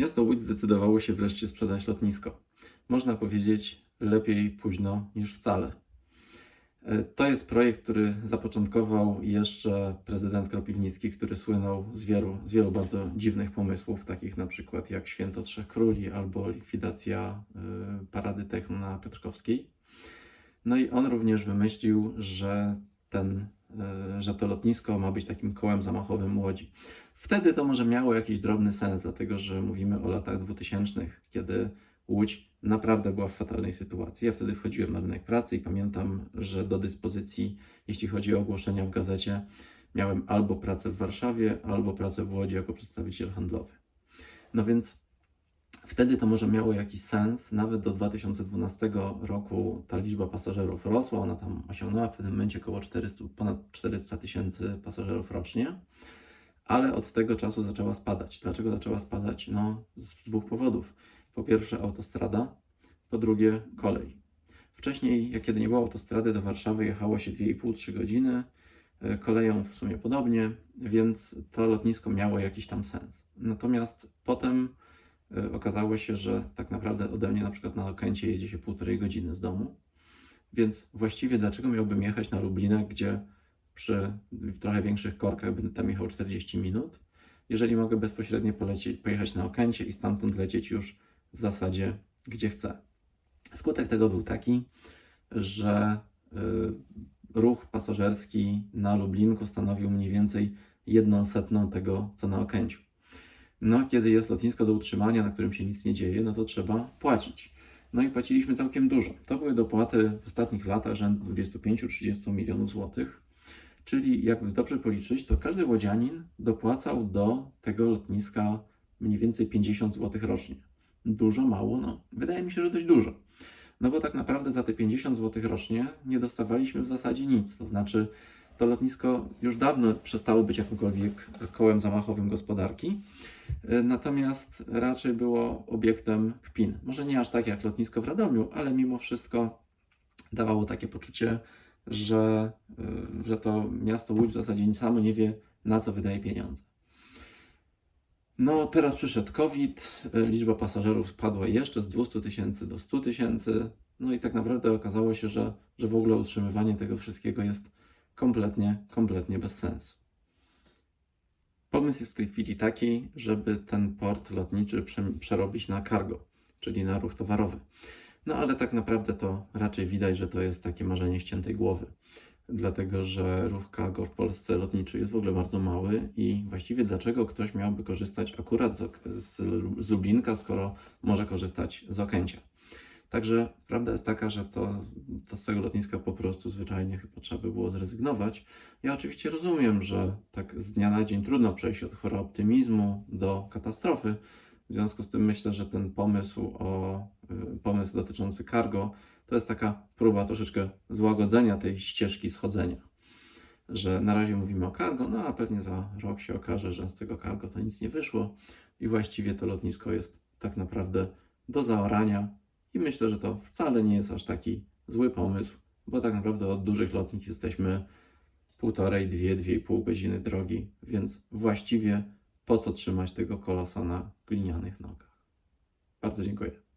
Miasto Łódź zdecydowało się wreszcie sprzedać lotnisko. Można powiedzieć, lepiej późno niż wcale. E, To jest projekt, który zapoczątkował jeszcze prezydent Kropiwnicki, który słynął z wielu, z wielu bardzo dziwnych pomysłów, takich na przykład jak Święto Trzech Króli albo likwidacja y, Parady Techno na Piotrkowskiej. No i on również wymyślił, że, ten, y, że to lotnisko ma być takim kołem zamachowym Łodzi. Wtedy to może miało jakiś drobny sens, dlatego że mówimy o latach 2000, kiedy Łódź naprawdę była w fatalnej sytuacji. Ja wtedy wchodziłem na rynek pracy i pamiętam, że do dyspozycji, jeśli chodzi o ogłoszenia w gazecie, miałem albo pracę w Warszawie, albo pracę w Łodzi jako przedstawiciel handlowy. No więc wtedy to może miało jakiś sens. Nawet do 2012 roku ta liczba pasażerów rosła. Ona tam osiągnęła w pewnym momencie około 400, ponad 400 tysięcy pasażerów rocznie. Ale od tego czasu zaczęła spadać. Dlaczego zaczęła spadać? No, z dwóch powodów. Po pierwsze autostrada, po drugie kolej. Wcześniej, jak kiedy nie było autostrady, do Warszawy jechało się 2,5-3 godziny, e, koleją w sumie podobnie, więc to lotnisko miało jakiś tam sens. Natomiast potem e, okazało się, że tak naprawdę ode mnie na przykład na Okęcie jedzie się półtorej godziny z domu, więc właściwie dlaczego miałbym jechać na Lublinę, gdzie przy trochę większych korkach będę tam jechał 40 minut, jeżeli mogę bezpośrednio polecieć, pojechać na Okęcie i stamtąd lecieć już w zasadzie gdzie chcę. Skutek tego był taki, że y, ruch pasażerski na Lublinku stanowił mniej więcej jedną setną tego, co na Okęciu. No, kiedy jest lotnisko do utrzymania, na którym się nic nie dzieje, no to trzeba płacić. No i płaciliśmy całkiem dużo. To były dopłaty w ostatnich latach rzędu 25-30 milionów złotych. Czyli jakby dobrze policzyć, to każdy łodzianin dopłacał do tego lotniska mniej więcej 50 zł rocznie. Dużo, mało? No, wydaje mi się, że dość dużo. No bo tak naprawdę za te 50 zł rocznie nie dostawaliśmy w zasadzie nic. To znaczy, to lotnisko już dawno przestało być jakimkolwiek kołem zamachowym gospodarki, natomiast raczej było obiektem kpin. Może nie aż tak jak lotnisko w Radomiu, ale mimo wszystko dawało takie poczucie, że, y, że to miasto Łódź w zasadzie samo nie wie, na co wydaje pieniądze. No, teraz przyszedł COVID, y, liczba pasażerów spadła jeszcze z 200 tysięcy do 100 tysięcy. No i tak naprawdę okazało się, że, że w ogóle utrzymywanie tego wszystkiego jest kompletnie, kompletnie bez sensu. Pomysł jest w tej chwili taki, żeby ten port lotniczy prze- przerobić na cargo, czyli na ruch towarowy. No ale tak naprawdę to raczej widać, że to jest takie marzenie ściętej głowy. Dlatego, że ruch cargo w Polsce lotniczy jest w ogóle bardzo mały i właściwie dlaczego ktoś miałby korzystać akurat z, z, z Lublinka, skoro może korzystać z Okęcia. Także prawda jest taka, że to, to z tego lotniska po prostu zwyczajnie chyba trzeba by było zrezygnować. Ja oczywiście rozumiem, że tak z dnia na dzień trudno przejść od chora optymizmu do katastrofy. W związku z tym myślę, że ten pomysł o y, pomysł dotyczący cargo to jest taka próba troszeczkę złagodzenia tej ścieżki schodzenia. Że na razie mówimy o cargo, no a pewnie za rok się okaże, że z tego cargo to nic nie wyszło i właściwie to lotnisko jest tak naprawdę do zaorania i myślę, że to wcale nie jest aż taki zły pomysł, bo tak naprawdę od dużych lotnisk jesteśmy półtorej, dwie, dwie i pół godziny drogi, więc właściwie po co trzymać tego kolosa na glinianych nogach. Bardzo dziękuję.